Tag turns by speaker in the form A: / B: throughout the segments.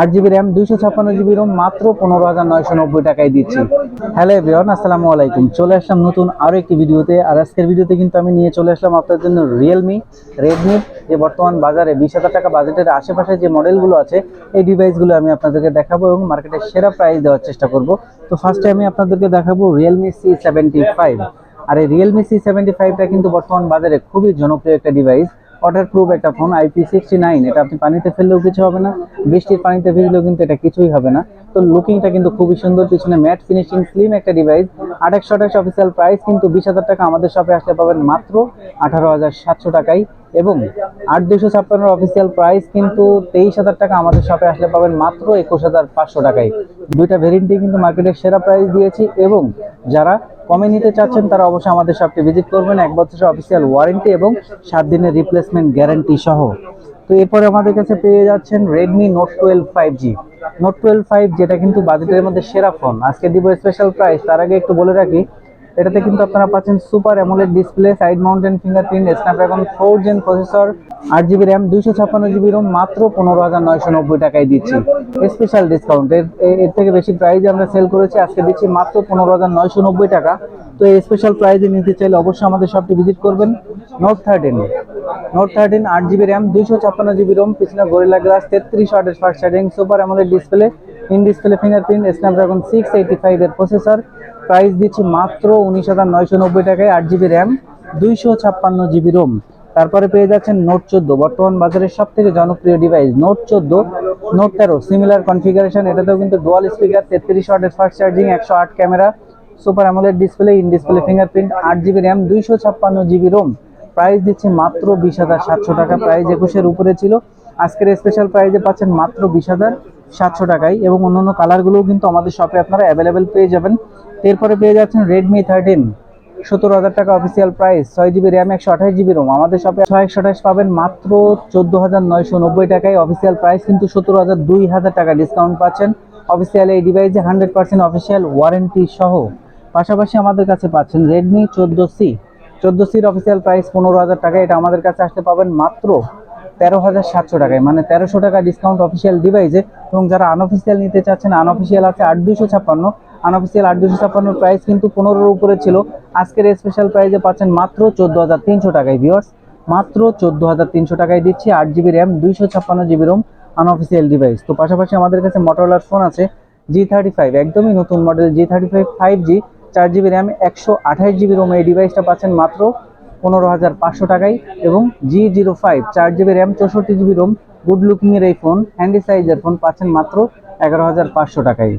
A: আট GB RAM, দুইশো ছাপ্পান্ন জিবি রোম, মাত্র পনেরো হাজার নয়শো নব্বই টাকায় দিচ্ছি। হ্যালো এভরিওয়ান, আসসালামু আলাইকুম। চলে আসলাম নতুন আরও একটি ভিডিওতে। আর আজকের ভিডিওতে কিন্তু আমি নিয়ে চলে আসলাম আপনার জন্য রিয়েলমি রেডমি যে বর্তমান বাজারে বিশ হাজার টাকা বাজেটের আশেপাশে যে মডেলগুলো আছে, এই ডিভাইসগুলো আমি আপনাদেরকে দেখাবো এবং মার্কেটের সেরা প্রাইস দেওয়ার চেষ্টা করব। তো ফার্স্টে আমি আপনাদেরকে দেখাবো রিয়েলমি সি সেভেন্টি ফাইভ আর এই রিয়েলমি সি সেভেন্টি ফাইভটা কিন্তু বর্তমান বাজারে খুবই জনপ্রিয় একটা ডিভাইস ওয়াটার প্রুফ একটা ফোন আইপি সিক্সটি নাইন এটা আপনি পানিতে ফেললেও কিছু হবে না, বৃষ্টির পানিতে ভিজলেও কিন্তু এটা কিছুই হবে না। তো লুকিংটা কিন্তু খুবই সুন্দর, পিছনে ম্যাট ফিনিশিং স্লিম একটা ডিভাইস আঠাশশো আঠাশ অফিসিয়াল প্রাইস কিন্তু বিশ হাজার টাকা আমাদের শপে আসতে পাবেন মাত্র আঠারো হাজার সাতশো টাকায়। এবং আট দুশো ছাপ্পান্নর অফিসিয়াল প্রাইস কিন্তু তেইশ হাজার টাকা আমাদের শপে আসলে পাবেন মাত্র একুশ হাজার পাঁচশো টাকায়। দুইটা ভেরিয়েন্টই কিন্তু মার্কেটের সেরা প্রাইস দিয়েছি এবং যারা কমে নিতে চাচ্ছেন তারা অবশ্যই আমাদের শপটি ভিজিট করবেন। এক বছরের অফিসিয়াল ওয়ারেন্টি এবং সাত দিনের রিপ্লেসমেন্ট গ্যারান্টি সহ। তো এরপরে আমাদের কাছে পেয়ে যাচ্ছেন Redmi Note twelve five G note twelve five যেটা কিন্তু বাজেটের মধ্যে সেরা ফোন আজকে দিব স্পেশাল প্রাইস তার আগে একটু বলে রাখি এটাতে কিন্তু আপনারা পাচ্ছেন super AMOLED display, side mountain fingerprint Snapdragon four gen processor, আট জিবি র্যাম, দুইশো ছাপ্পান্ন জিবি রোম, মাত্র পনেরো হাজার নয়শো নব্বই টাকায় দিচ্ছি। স্পেশাল ডিসকাউন্ট এর এর থেকে বেশি প্রাইজে আমরা সেল করেছি, আজকে দিচ্ছি মাত্র পনেরো হাজার নয়শো নব্বই টাকা। তো এই স্পেশাল প্রাইজে নিতে চাইলে অবশ্যই আমাদের শপটি ভিজিট করবেন। নোট থার্টিন নোট থার্টিন আট জিবি র্যাম, দুইশো ছাপ্পান্ন জিবি রোম, পিছনে গরিলা গ্লাস তেত্রিশ ওয়াটের fast charging super AMOLED display in display fingerprint Snapdragon six eighty five এর প্রসেসর প্রাইস দিচ্ছি মাত্র উনিশ হাজার নয়শো নব্বই টাকায় আট জিবি র্যাম, দুইশো ছাপ্পান্ন জিবি রোম। তারপরে পেয়ে যাচ্ছেন নোট চোদ্দ। বর্তমান বাজারের সব থেকে জনপ্রিয় ডিভাইস নোট চোদ্দ, নোট তেরো। সিমিলার কনফিগারেশন এটাতেও কিন্তু ডুয়াল স্পিকার তেত্রিশ ওয়াটের ফাস্ট চার্জিং একশো আট camera super AMOLED display in display fingerprint আট জিবি র্যাম, দুইশো ছাপ্পান্ন জিবি রোম। প্রাইস দিচ্ছি মাত্র বিশ হাজার সাতশো টাকা। প্রাইস একুশের উপরে ছিল। আজকের স্পেশাল প্রাইজে পাচ্ছেন মাত্র বিশ হাজার সাতশো টাকায় এবং অন্যান্য কালারগুলোও কিন্তু আমাদের শপে আপনারা অ্যাভেলেবেল পেয়ে যাবেন। এরপরে পেয়ে যাচ্ছেন রেডমি থার্টিন সত্তর হাজার টাকা অফিসিয়াল প্রাইস ছয় জিবি র্যাম একশো আঠাশ জিবি রোম আমাদের শপে ছয় একশো আঠাশ পাবেন মাত্র চোদ্দ হাজার নয়শো নব্বই টাকায় অফিসিয়াল প্রাইস কিন্তু সত্তর হাজার দুই হাজার টাকা ডিসকাউন্ট পাচ্ছেন। অফিসিয়াল এই ডিভাইসে হান্ড্রেড পার্সেন্ট অফিসিয়াল ওয়ারেন্টি সহ। পাশাপাশি আমাদের কাছে পাচ্ছেন রেডমি চোদ্দ সি চোদ্দ সির অফিসিয়াল প্রাইস পনেরো হাজার টাকা এটা আমাদের কাছে আসতে পাবেন মাত্র তেরো হাজার সাতশো টাকায়। মানে তেরোশো টাকা ডিসকাউন্ট অফিসিয়াল ডিভাইসে এবং যারা আনঅফিসিয়াল নিতে চাচ্ছেন আনঅফিসিয়াল আছে আট দুশো ছাপ্পান্ন। আনঅফিসিয়াল আট দুশো ছাপ্পান্নর প্রাইস কিন্তু পনেরোর উপরে ছিল। আজকের স্পেশাল প্রাইসে পাচ্ছেন মাত্র চোদ্দ হাজার তিনশো টাকায় ভিওর্স মাত্র চোদ্দ হাজার তিনশো টাকায় দিচ্ছি আট জিবি র্যাম দুইশো ছাপ্পান্ন জিবি রোম আনঅফিসিয়াল ডিভাইস তো পাশাপাশি আমাদের কাছে মোটরলার ফোন আছে জি থার্টি ফাইভ একদমই নতুন model G thirty five five G চার জিবি র্যাম একশো আঠাশ জিবি রোম এই ডিভাইসটা পাচ্ছেন মাত্র পনেরো হাজার পাঁচশো টাকায় এবং জি জিরো ফাইভ চার জিবি র্যাম চৌষট্টি জিবি রোম গুড লুকিংয়ের এই ফোন হ্যান্ডি সাইজের ফোন পাচ্ছেন মাত্র এগারো হাজার পাঁচশো টাকায়।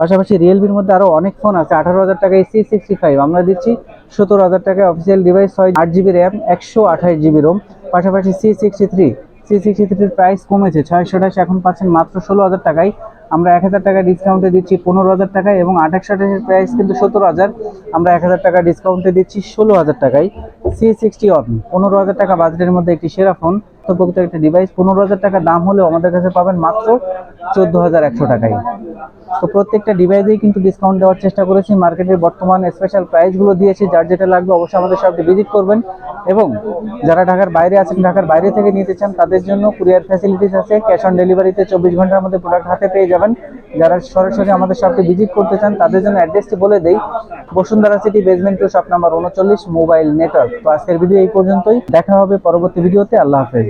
A: পাশাপাশি রিয়েলমির মধ্যে আরও অনেক ফোন আছে, আঠারো হাজার টাকায় সি সিক্সটি ফাইভ আমরা দিচ্ছি সতেরো হাজার টাকায় অফিসিয়াল ডিভাইস হয় আট জিবি র্যাম একশো আঠাশ জিবি রোম পাশাপাশি C sixty three C sixty থ্রির প্রাইস কমেছে, ছয়শো আঠাশ এখন পাচ্ছেন মাত্র ষোলো হাজার টাকায়। আমরা এক হাজার টাকা ডিসকাউন্টে দিচ্ছি পনেরো হাজার টাকায় এবং একশো আঠাশের প্রাইস কিন্তু সতেরো হাজার। আমরা এক হাজার টাকা ডিসকাউন্টে দিচ্ছি ষোলো হাজার টাকায়। সি সিক্সটি ওয়ান পনেরো হাজার টাকা বাজেটের মধ্যে একটি সেরা ফোন প্রকৃত একটা ডিভাইস পনেরো হাজার টাকা দাম হলেও আমাদের কাছে পাবেন মাত্র চোদ্দ হাজার একশো টাকায়। তো প্রত্যেকটা ডিভাইসেই কিন্তু ডিসকাউন্ট দেওয়ার চেষ্টা করেছি। মার্কেটের বর্তমান স্পেশাল প্রাইসগুলো দিয়েছি, যার যেটা লাগবে অবশ্যই আমাদের শপটি ভিজিট করবেন। এবং যারা ঢাকার বাইরে আছেন, ঢাকার বাইরে থেকে নিতে চান, তাদের জন্য কুরিয়ার ফ্যাসিলিটিস আছে। ক্যাশ অন ডেলিভারিতে চব্বিশ ঘণ্টার মধ্যে প্রোডাক্ট হাতে পেয়ে যাবেন। যারা সরাসরি আমাদের শপটি ভিজিট করতে চান, তাদের জন্য অ্যাড্রেসটি বলে দেই। Bashundhara city basement two shop number উনচল্লিশ মোবাইল নেটওয়ার্ক তো আজকের ভিডিও এই পর্যন্তই। দেখা হবে পরবর্তী ভিডিওতে আল্লাহ হাফেজ।